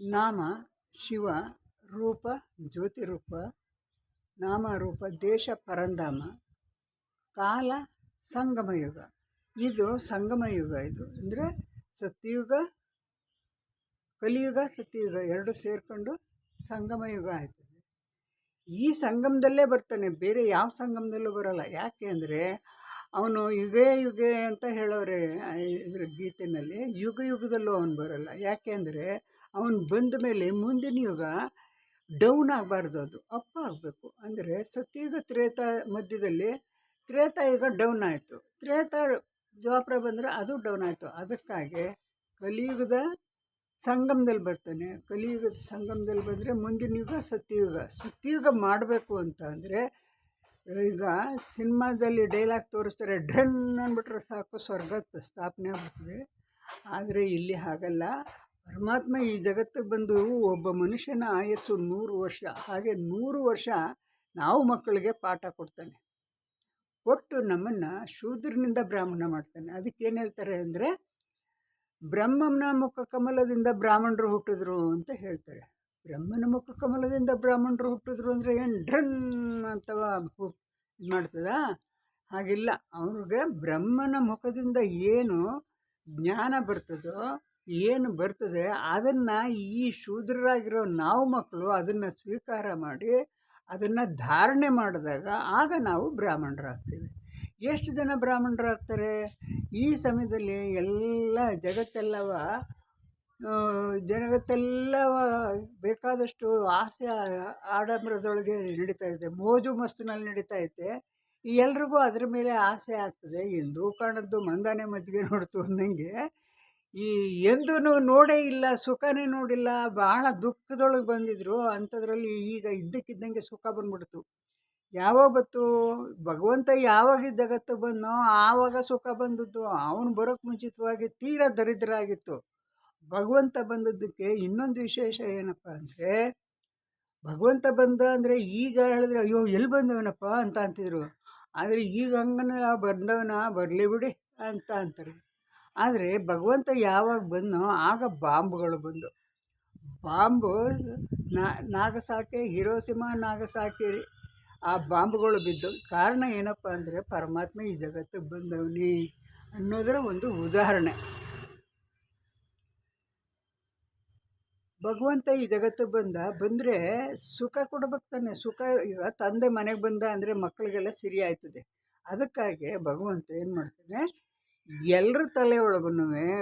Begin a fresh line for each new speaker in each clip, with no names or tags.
ನಾಮ, ಶಿವ, ರೂಪ, ಜ್ಯೋತಿರೂಪ ನಾಮ ರೂಪ ದೇಶ, ಪರಂಧಾಮ, ಕಾಲ ಸಂಗಮ ಯುಗ ಇದು ಸಂಗಮ ಯುಗ ಇದು. ಅಂದರೆ ಸತ್ಯಯುಗ ಕಲಿಯುಗ ಸತ್ಯಯುಗ ಎರಡು ಸೇರಿಕೊಂಡು ಸಂಗಮ ಯುಗ ಆಯ್ತದೆ. ಈ ಸಂಗಮದಲ್ಲೇ ಬರ್ತಾನೆ, ಬೇರೆ ಯಾವ ಸಂಗಮದಲ್ಲೂ ಬರಲ್ಲ. ಯಾಕೆ ಅಂದರೆ ಅವನು ಯುಗೇ ಯುಗೆ ಅಂತ ಹೇಳೋರೆ ಇದ್ರ ಗೀತೆಯಲ್ಲಿ ಯುಗ ಯುಗದಲ್ಲೂ ಅವನು ಬರಲ್ಲ. ಯಾಕೆ ಅಂದರೆ ಅವನು ಬಂದ ಮೇಲೆ ಮುಂದಿನ ಯುಗ ಡೌನ್ ಆಗಬಾರ್ದು ಅದು ಅಪ್ ಆಗಬೇಕು. ಅಂದರೆ ಸತ್ಯಯುಗ ತ್ರೇತ ಮಧ್ಯದಲ್ಲಿ ತ್ರೇತಾಯುಗ ಡೌನ್ ಆಯಿತು. ತ್ರೇತ ದ್ವಾಪರ ಬಂದರೆ ಅದು ಡೌನ್ ಆಯಿತು. ಅದಕ್ಕಾಗಿ ಕಲಿಯುಗದ ಸಂಗಮದಲ್ಲಿ ಬರ್ತಾನೆ. ಕಲಿಯುಗದ ಸಂಗಮದಲ್ಲಿ ಬಂದರೆ ಮುಂದಿನ ಯುಗ ಸತ್ಯಯುಗ ಸತ್ಯಯುಗ ಮಾಡಬೇಕು ಅಂತ ಅಂದರೆ ಈಗ ಸಿನಿಮಾದಲ್ಲಿ ಡೈಲಾಗ್ ತೋರಿಸ್ತಾರೆ ಡನ್ ಅಂದ್ಬಿಟ್ರೆ ಸಾಕು, ಸ್ವರ್ಗ ಸ್ಥಾಪನೆ ಆಗ್ಬಿಡ್ತದೆ. ಆದರೆ ಇಲ್ಲಿ ಹಾಗಲ್ಲ. ಪರಮಾತ್ಮ ಈ ಜಗತ್ತಿಗೆ ಬಂದು ಒಬ್ಬ ಮನುಷ್ಯನ ಆಯಸ್ಸು ನೂರು ವರ್ಷ, ಹಾಗೆ ನೂರು ವರ್ಷ ನಾವು ಮಕ್ಕಳಿಗೆ ಪಾಠ ಕೊಡ್ತಾನೆ. ಕೊಟ್ಟು ನಮ್ಮನ್ನು ಶೂದ್ರನಿಂದ ಬ್ರಾಹ್ಮಣ ಮಾಡ್ತಾನೆ. ಅದಕ್ಕೇನು ಹೇಳ್ತಾರೆ ಅಂದರೆ, ಬ್ರಹ್ಮನ ಮುಖ ಕಮಲದಿಂದ ಬ್ರಾಹ್ಮಣರು ಹುಟ್ಟಿದ್ರು ಅಂತ ಹೇಳ್ತಾರೆ. ಬ್ರಹ್ಮನ ಮುಖ ಕಮಲದಿಂದ ಬ್ರಾಹ್ಮಣರು ಹುಟ್ಟಿದ್ರು ಅಂದರೆ ಏನು ಡ್ರನ್ ಅಂತವ ಇದು ಮಾಡ್ತದಾ? ಹಾಗಿಲ್ಲ. ಅವ್ರಿಗೆ ಬ್ರಹ್ಮನ ಮುಖದಿಂದ ಏನು ಜ್ಞಾನ ಬರ್ತದೋ ಏನು ಬರ್ತದೆ ಅದನ್ನು ಈ ಶೂದ್ರರಾಗಿರೋ ನಾವು ಮಕ್ಕಳು ಅದನ್ನು ಸ್ವೀಕಾರ ಮಾಡಿ ಅದನ್ನು ಧಾರಣೆ ಮಾಡಿದಾಗ ಆಗ ನಾವು ಬ್ರಾಹ್ಮಣರಾಗ್ತೀವಿ. ಎಷ್ಟು ಜನ ಬ್ರಾಹ್ಮಣರಾಗ್ತಾರೆ? ಈ ಸಮಯದಲ್ಲಿ ಎಲ್ಲ ಜಗತ್ತೆಲ್ಲವ ಜಗತ್ತೆಲ್ಲವ ಬೇಕಾದಷ್ಟು ಆಸೆ ಆಡಂಬರದೊಳಗೆ ನಡೀತಾ ಇದೆ ಮೋಜು ಮಸ್ತಿನಲ್ಲಿ ನಡೀತಾ ಐತೆ ಎಲ್ರಿಗೂ ಅದ್ರ ಮೇಲೆ ಆಸೆ ಆಗ್ತದೆ. ಹಿಂದೂ ಕಾಣದ್ದು ಮಂದಾನೆ ಮಜ್ಜಿಗೆ ನೋಡ್ತು ಅಂದಂಗೆ ಈ ಎಂದೂ ನೋಡೇ ಇಲ್ಲ, ಸುಖನೇ ನೋಡಿಲ್ಲ, ಬಹಳ ದುಃಖದೊಳಗೆ ಬಂದಿದ್ರು. ಅಂಥದ್ರಲ್ಲಿ ಈಗ ಇದ್ದಕ್ಕಿದ್ದಂಗೆ ಸುಖ ಬಂದ್ಬಿಡ್ತು. ಯಾವಾಗ ಬಂತು? ಭಗವಂತ ಯಾವಾಗ ಜಗತ್ತು ಬಂದನೋ ಆವಾಗ ಸುಖ ಬಂದದ್ದು. ಅವನು ಬರೋಕ್ಕೆ ಮುಂಚಿತವಾಗಿ ತೀರಾ ದರಿದ್ರ ಆಗಿತ್ತು ಭಗವಂತ ಬಂದದ್ದಕ್ಕೆ ಇನ್ನೊಂದು ವಿಶೇಷ ಏನಪ್ಪ ಅಂದರೆ, ಭಗವಂತ ಬಂದ ಅಂದರೆ ಈಗ ಹೇಳಿದ್ರೆ, ಅಯ್ಯೋ, ಎಲ್ಲಿ ಬಂದವನಪ್ಪ? ಅಂತ ಅಂತಿದ್ರು. ಆದರೆ ಈಗ ಹಂಗನ ಬಂದವನ ಬರಲಿ ಬಿಡಿ ಅಂತ ಅಂತಾರೆ. ಆದರೆ ಭಗವಂತ ಯಾವಾಗ ಬಂದನೋ ಆಗ ಬಾಂಬ್ಗಳು ಬಂದು. ಬಾಂಬು ನಾಗಸಾಕೆ ಹಿರೋಸಿಮಾ ನಾಗಸಾಕಿ ಆ ಬಾಂಬ್ಗಳು ಬಿದ್ದು. ಕಾರಣ ಏನಪ್ಪ ಅಂದರೆ ಪರಮಾತ್ಮ ಈ ಜಗತ್ತಿಗೆ ಬಂದವನಿ ಅನ್ನೋದರ ಒಂದು ಉದಾಹರಣೆ. ಭಗವಂತ ಈ ಜಗತ್ತು ಬಂದ, ಬಂದರೆ ಸುಖ ಕೊಡ್ಬೇಕು ತಾನೆ. ಸುಖ ಈಗ ತಂದೆ ಮನೆಗೆ ಬಂದ ಅಂದರೆ ಮಕ್ಕಳಿಗೆಲ್ಲ ಸಿರಿ ಆಯ್ತದೆ. ಅದಕ್ಕಾಗಿ ಭಗವಂತ ಏನು ಮಾಡ್ತಾನೆ ಎಲ್ಲರ ತಲೆ ಒಳಗೂ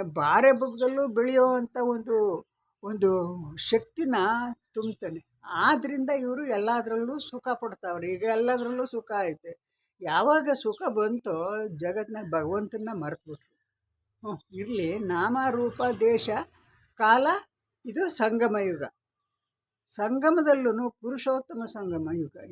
ಬಾರೆ ಬಗ್ಗದಲ್ಲೂ ಬೆಳೆಯೋ ಅಂಥ ಒಂದು ಒಂದು ಶಕ್ತಿನ ತುಂಬ್ತಾನೆ ಆದ್ದರಿಂದ ಇವರು ಎಲ್ಲದರಲ್ಲೂ ಸುಖ ಪಡ್ತಾವ್ರೆ. ಈಗ ಎಲ್ಲದರಲ್ಲೂ ಸುಖ ಐತೆ. ಯಾವಾಗ ಸುಖ ಬಂತೋ ಜಗತ್ತಿನಾಗ ಭಗವಂತನ ಮರೆತುಬಿಟ್ರು. ಹ್ಞೂ ಇರಲಿ. ನಾಮ ರೂಪ ದೇಶ, ಕಾಲ, ಇದು ಸಂಗಮ ಯುಗ. ಸಂಗಮದಲ್ಲೂ ಪುರುಷೋತ್ತಮ ಸಂಗಮ ಯುಗ.